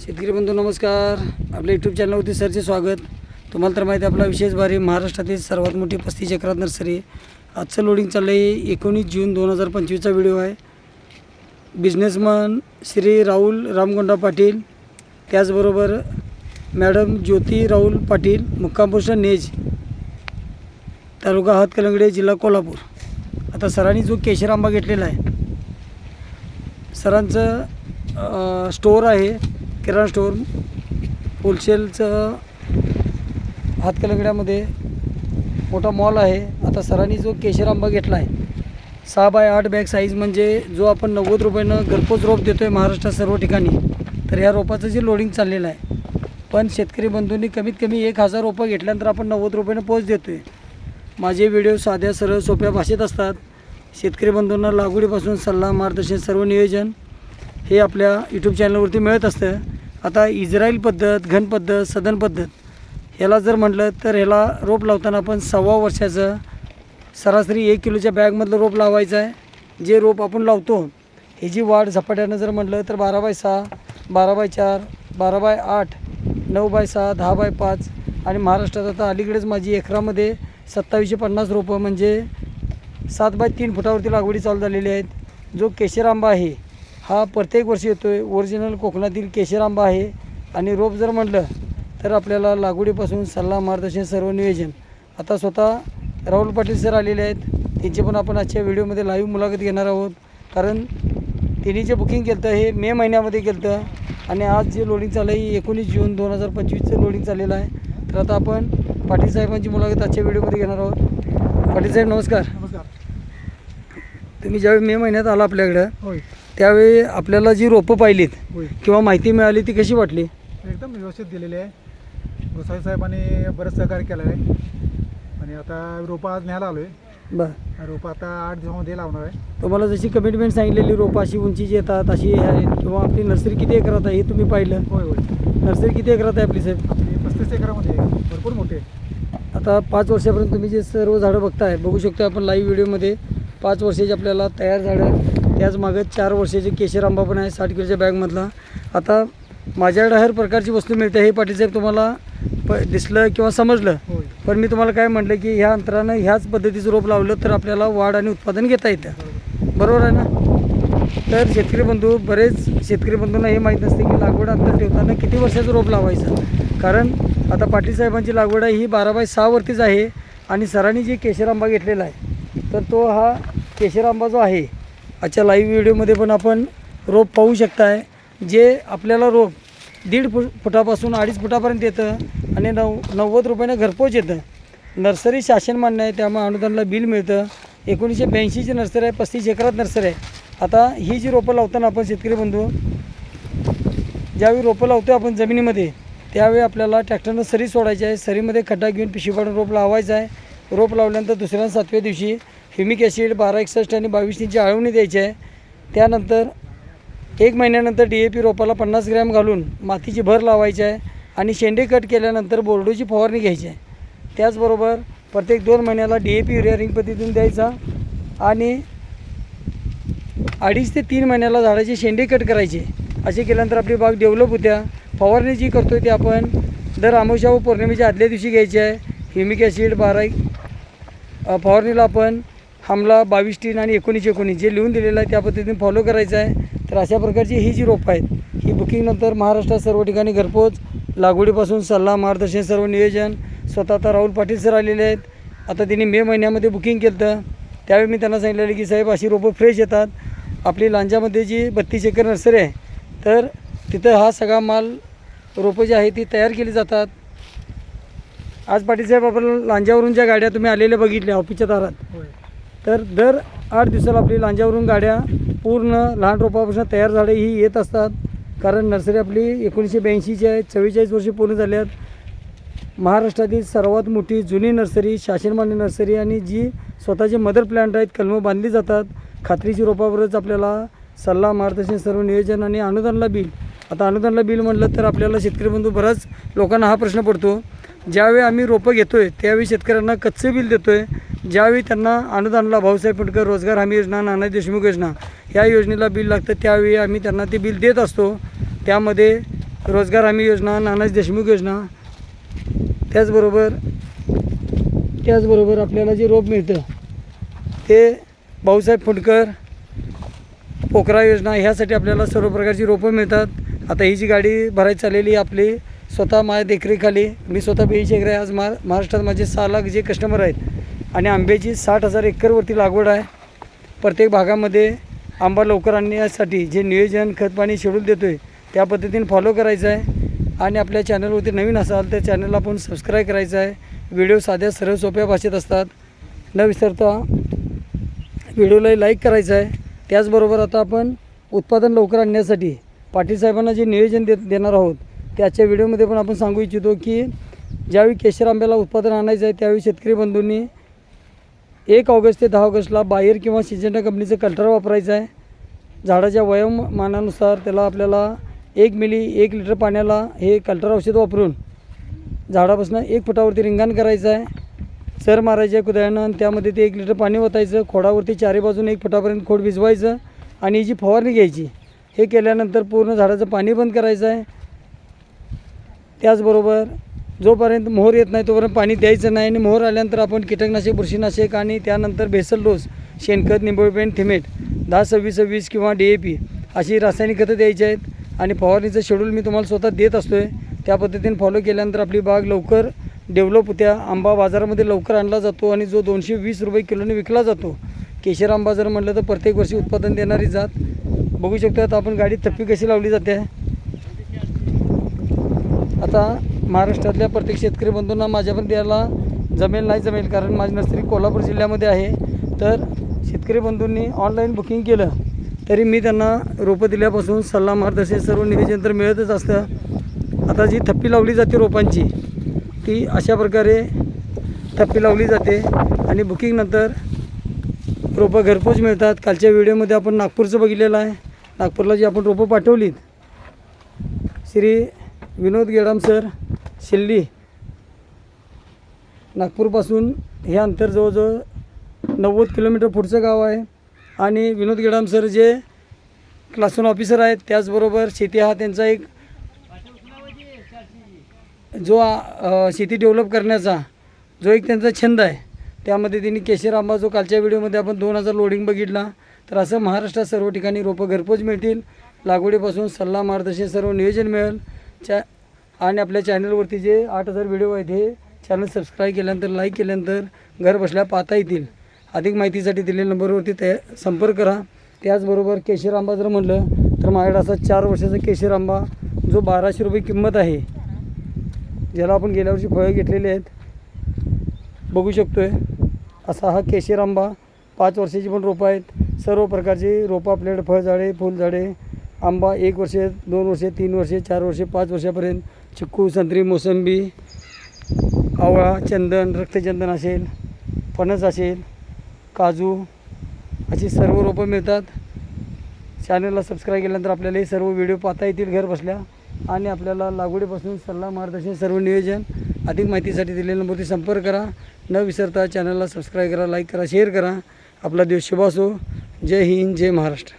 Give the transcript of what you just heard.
शेतकरी बंधू नमस्कार. आपल्या यूट्यूब चॅनलवरती सरचे स्वागत. तुम्हाला तर माहिती आहे आपला विशेष भारी महाराष्ट्रातील सर्वात मोठी पस्तीस चक्रात नर्सरी. आजचं लोडिंग चाललं आहे एकोणीस जून दोन हजार पंचवीसचा व्हिडिओ आहे. बिझनेसमन श्री राहुल रामगोंडा पाटील त्याचबरोबर मॅडम ज्योती राहुल पाटील मुक्काम नेज तालुका हातकलंगडे जिल्हा कोल्हापूर. आता सरांनी जो केशर आंबा घेतलेला आहे सरांचं स्टोअर आहे. किराणा स्टोअर होलसेलचं हातकलंगड्यामध्ये मोठा मॉल आहे. आता सरांनी जो केशर आंबा घेतला आहे सहा बाय आठ बॅग साईज म्हणजे जो आपण नव्वद रुपयानं घरपोच रोप देतो आहे महाराष्ट्रात सर्व ठिकाणी तर ह्या रोपाचं जे लोडिंग चाललेलं आहे. पण शेतकरी बंधूंनी कमीत कमी एक हजार रोपं घेतल्यानंतर आपण नव्वद रुपयानं पोच देतो आहे माझे व्हिडिओ साध्या सरळ सोप्या भाषेत असतात. शेतकरी बंधूंना लागवडीपासून सल्ला मार्गदर्शन सर्व नियोजन हे आपल्या यूट्यूब चॅनलवरती मिळत असतं. आता इस्रायल पद्धत घन पद्धत सदन पद्धत ह्याला जर म्हटलं तर ह्याला रोप लावताना आपण सव्वा वर्षाचं सरासरी एक किलोच्या बॅगमधलं रोप लावायचं आहे. जे रोप आपण लावतो ह्याची वाढ झपाट्यानं जर म्हटलं तर बारा बाय सहा बारा बाय चार बारा बाय आठ नऊ बाय सहा दहा बाय पाच आणि महाराष्ट्रात आता अलीकडेच माझी एकरामध्ये सत्तावीसशे पन्नास रोपं म्हणजे सात बाय तीन फुटावरती लागवडी चालू झालेली आहेत. जो केशर आंबा आहे हा प्रत्येक वर्षी येतो आहे ओरिजिनल कोकणातील केशर आंबा आहे. आणि रोप जर म्हटलं तर आपल्याला लागवडीपासून सल्ला मार्गदर्शन सर्व नियोजन. आता स्वतः राहुल पाटील सर आलेले आहेत. त्यांची पण आपण आजच्या व्हिडिओमध्ये लाईव्ह मुलाखत घेणार आहोत. कारण त्यांनी जे बुकिंग केलं होतं हे मे महिन्यामध्ये केलं होतं आणि आज जे लोडिंग चाललं आहे एकोणीस जून दोन हजार पंचवीसचं लोडिंग चाललेलं आहे. तर आता आपण पाटील साहेबांची मुलाखत आजच्या व्हिडिओमध्ये घेणार आहोत. पाटील साहेब नमस्कार नमस्कार. तुम्ही ज्यावेळी मे महिन्यात आला आपल्याकडं होय. त्यावेळी आपल्याला जी रोपं पाहिलीत होय. किंवा माहिती मिळाली ती कशी वाटली? एकदम व्यवस्थित दिलेले आहे. गोसाई साहेबांनी बरंच सहकार्य केलं आहे. आणि आता रोपं आज न्यायला आलो आहे बरं रोपं आता आठ दिवसामध्ये लावणार आहे. तुम्हाला जशी कमिटमेंट सांगितलेली रोपं अशी उंचीची येतात अशी हे आहेत किंवा आपली नर्सरी किती एकरात आहे हे तुम्ही पाहिलं? होय होय. नर्सरी किती एकरात आहे आपली साहेब? आपली पस्तीस एकरामध्ये आहे. भरपूर मोठे आहे. आता पाच वर्षापर्यंत तुम्ही जे सर्व झाडं बघताय बघू शकतो आपण लाईव्ह व्हिडिओमध्ये पाच वर्षाची आपल्याला तयार झाडं त्याच मागं चार वर्षाचे केशर आंबा पण आहे साठ किलोच्या बॅगमधला. आता माझ्याकडे हर प्रकारची वस्तू मिळते हे पाटील साहेब तुम्हाला प दिसलं किंवा समजलं. पण मी तुम्हाला काय म्हटलं की ह्या अंतरानं ह्याच पद्धतीचं रोप लावलं तर आपल्याला वाढ आणि उत्पादन घेता येतं. बरोबर. आहे ना? तर शेतकरी बंधू बरेच शेतकरी बंधूंना हे माहीत नसते की लागवड अंतर ठेवताना किती वर्षाचं रोप लावायचं? कारण आता पाटील साहेबांची लागवड आहे ही बारा बाय सहावरतीच आहे आणि सरांनी जे केशर आंबा घेतलेला आहे तर तो हा केशर आंबा जो आहे आजच्या लाईव्ह व्हिडिओमध्ये पण आपण रोप पाहू शकताय जे आपल्याला रोप दीड फुट फुटापासून अडीच फुटापर्यंत येतं आणि नव नव्वद रुपयानं घरपोच येतं. नर्सरी शासन मान्य आहे त्यामुळे अनुदानला बिल मिळतं. एकोणीसशे ब्याऐंशीची नर्सरी आहे पस्तीस एकरात नर्सरी आहे. आता ही जी रोपं लावताना आपण शेतकरी बंधू ज्यावेळी रोपं लावतो आपण जमिनीमध्ये त्यावेळी आपल्याला ट्रॅक्टरनं सरी सोडायची आहे सरीमध्ये खड्डा घेऊन पिशवी पाडून रोप लावायचं आहे. रोप लावल्यानंतर दुसऱ्या सातव्या दिवशी ह्युमिक ॲसिड बारा एकसष्ट आणि बावीस इंची आळवणी द्यायची. आहे त्यानंतर एक महिन्यानंतर डी ए पी रोपाला पन्नास ग्रॅम घालून मातीची भर लावायची आहे आणि शेंडे कट केल्यानंतर बोर्डोची फवारणी घ्यायची. आहे त्याचबरोबर प्रत्येक दोन महिन्याला D A P urea ring पद्धतीतून द्यायचा आणि अडीच ते तीन महिन्याला झाडाचे शेंडे कट करायचे. असे केल्यानंतर आपली बाग डेव्हलप होत्या. फवारणी जी करतो आहे ती आपण दर अमावस्या व पौर्णिमेच्या आदल्या दिवशी घ्यायची आहे. ह्युमिक ॲसिड बारा फवारणीला आपण हमला बावीस तीन आणि एकोणीस एकोणीस जे लिहून दिलेलं आहे त्या पद्धतीने फॉलो करायचं आहे. तर अशा प्रकारची ही जी रोपं आहेत ही बुकिंगनंतर महाराष्ट्रात सर्व ठिकाणी घरपोच लागवडीपासून सल्ला मार्गदर्शन सर्व नियोजन स्वतः आता राहुल पाटील सर आलेले आहेत. आता त्यांनी मे महिन्यामध्ये बुकिंग केलं होतं त्यावेळी मी त्यांना सांगितलेलं की साहेब अशी रोपं फ्रेश येतात. आपली लांजामध्ये जी बत्तीस एकर नर्सरी आहे तर तिथं हा सगळा माल रोपं जी आहे ती तयार केली जातात. आज पाटील साहेब आपण लांजावरून ज्या गाड्या तुम्ही आलेल्या बघितल्या ऑफिसच्या दारात तर दर आठ दिवसाला आपली लांजावरून गाड्या पूर्ण लहान रोपापासून तयार झाडे ही येत असतात. कारण नर्सरी आपली एकोणीसशे ब्याऐंशीची आहे चव्वेचाळीस वर्षे पूर्ण झाल्यात महाराष्ट्रातील सर्वात मोठी जुनी नर्सरी शासनमान्य नर्सरी आणि जी स्वतःचे मदर प्लॅन्ट आहेत कलमं बांधली जातात. खात्रीची रोपावरच आपल्याला सल्ला मार्गदर्शन सर्व नियोजन आणि अनुदानला बिल. आता अनुदानला बिल म्हटलं तर आपल्याला शेतकरी बंधू बराच लोकांना हा प्रश्न पडतो. ज्यावेळी आम्ही रोपं घेतो आहे त्यावेळी शेतकऱ्यांना कच्चे बिल देतो आहे ज्यावेळी त्यांना अनुदानला भाऊसाहेब फुटकर रोजगार हमी योजना नाना देशमुख योजना या योजनेला बिल लागतं त्यावेळी आम्ही त्यांना ते बिल देत असतो. त्यामध्ये रोजगार हमी योजना नानाजी देशमुख योजना त्याचबरोबर त्याचबरोबर आपल्याला जे रोप मिळतं ते भाऊसाहेब फुंडकर पोखरा योजना ह्यासाठी आपल्याला सर्व प्रकारची रोपं मिळतात. आता ही जी गाडी भरायची चाललेली आपली स्वतः माझ्या देखरेखाली मी स्वतः बेई आहे. आज महा महाराष्ट्रात माझे सहा लाख जे कस्टमर आहेत आणि आंब्याची साठ हजार एकरवरती लागवड आहे. प्रत्येक भागामध्ये आंबा लवकर आणण्यासाठी जे नियोजन खत पाणी शेड्यूल देतो आहे त्या पद्धतीने फॉलो करायचं आहे. आणि आपल्या चॅनलवरती नवीन असाल तर चॅनलला आपण सबस्क्राईब करायचं आहे. व्हिडिओ साध्या सरळ सोप्या भाषेत असतात. न विसरता व्हिडिओला लाईक करायचं आहे. त्याचबरोबर आता आपण उत्पादन लवकर आणण्यासाठी पाटील साहेबांना जे नियोजन देत देणार आहोत त्याच्या व्हिडिओमध्ये पण आपण सांगू इच्छितो की ज्यावेळी केशर आंब्याला उत्पादन आणायचं आहे त्यावेळी शेतकरी बंधूंनी एक ऑगस्ट ते दहा ऑगस्टला बाहेर किंवा सिजेंटा कंपनीचं कल्टर वापरायचं आहे. झाडाच्या वयोमानानुसार त्याला आपल्याला एक मिली एक लिटर पाण्याला हे कल्टर औषध वापरून झाडापासून एक फुटावरती रिंगाण करायचं आहे. सर मारायचं आहे कुदळ्यानं आणि त्यामध्ये ते एक लिटर पाणी ओतायचं खोडावरती चारी बाजून एक फुटापर्यंत खोड भिजवायचं आणि जी फवारणी घ्यायची हे केल्यानंतर पूर्ण झाडाचं पाणी बंद करायचं आहे. त्याचबरोबर जोपर्यंत मोहर येत नाही तोपर्यंत पाणी द्यायचं नाही. आणि मोहर आल्यानंतर आपण कीटकनाशक बुरशीनाशक आणि त्यानंतर बेसल डोस शेणखत निंबळपेंट थिमेट दहा सव्वीस सव्वीस किंवा डी ए पी अशी रासायनिक खतं द्यायची आहेत. आणि फवारणीचं शेड्यूल मी तुम्हाला स्वतः देत असतो आहे त्या पद्धतीने फॉलो केल्यानंतर आपली बाग लवकर डेव्हलप होत्या आंबा बाजारामध्ये लवकर आणला जातो आणि जो दोनशे वीस रुपये किलोने विकला जातो. केशर आंबा जर म्हटलं तर प्रत्येक वर्षी उत्पादन देणारी जात. बघू शकतो आता आपण गाडीत थप्पी कशी लावली जाते. आता महाराष्ट्रातल्या प्रत्येक शेतकरी बंधूंना माझ्यापर्यंत द्यायला जमेल नाही जमेल कारण माझी नर्सरी कोल्हापूर जिल्ह्यामध्ये आहे. तर शेतकरी बंधूंनी ऑनलाईन बुकिंग केलं तरी मी त्यांना रोपं दिल्यापासून सल्ला मार्गदर्शन सर्व निवेदन तर मिळतच असतं. आता जी थप्पी लावली जाते रोपांची ती अशा प्रकारे थप्पी लावली जाते आणि बुकिंगनंतर रोपं घरपोच मिळतात. कालच्या व्हिडिओमध्ये आपण नागपूरचं बघितलेलं आहे. नागपूरला जी आपण रोपं पाठवलीत श्री विनोद गेडाम सर शिल्ली. नागपूरपासून हे अंतर जवळजवळ नव्वद किलोमीटर पुढचं गाव आहे. आणि विनोद गेडाम सर जे क्लासरूम ऑफिसर आहेत त्याचबरोबर शेती हा त्यांचा एक जो शेती डेव्हलप करण्याचा जो एक त्यांचा छंद आहे. त्यामध्ये त्यांनी केशर आंबा जो कालच्या व्हिडिओमध्ये आपण दोन हजार लोडिंग बघितला. तर असं महाराष्ट्रात सर्व ठिकाणी रोपं घरपोच मिळतील. लागवडीपासून सल्ला मार्गदर्शन सर्व नियोजन मिळेल. चॅ आणि आपल्या चॅनलवरती जे आठ हजार व्हिडिओ आहेत हे चॅनल सबस्क्राईब केल्यानंतर लाईक केल्यानंतर घर बसल्या पाहता येतील. अधिक माहितीसाठी दिलेल्या नंबरवरती ते संपर्क करा. त्याचबरोबर केशर आंबा जर म्हणलं तर माझ्याकडे असा चार वर्षाचा केशर आंबा जो बाराशे रुपये किंमत आहे ज्याला आपण गेल्या वर्षी फळं घेतलेली आहेत. बघू शकतो आहे असा हा केशर आंबा पाच वर्षाची पण रोपं आहेत. सर्व प्रकारची रोपं आपल्याकडे फळझाडे फुलझाडे आंबा एक वर्ष दोन वर्षे तीन वर्षे चार वर्षे पाच वर्षापर्यंत. चिक्कू संत्री मोसंबी आवळा चंदन रक्तचंदन असेल फणस असेल काजू अशी सर्व रोपं मिळतात. चॅनलला सबस्क्राईब केल्यानंतर आपल्याला हे सर्व व्हिडिओ पाहता येतील घर बसल्या. आणि आपल्याला लागवडीपासून सल्ला मार्गदर्शन सर्व नियोजन अधिक माहितीसाठी दिलेल्या नंबरवरती संपर्क करा. न विसरता चॅनलला सबस्क्राईब करा लाईक करा शेअर करा. आपला दिवस शुभ असो. जय हिंद जय महाराष्ट्र.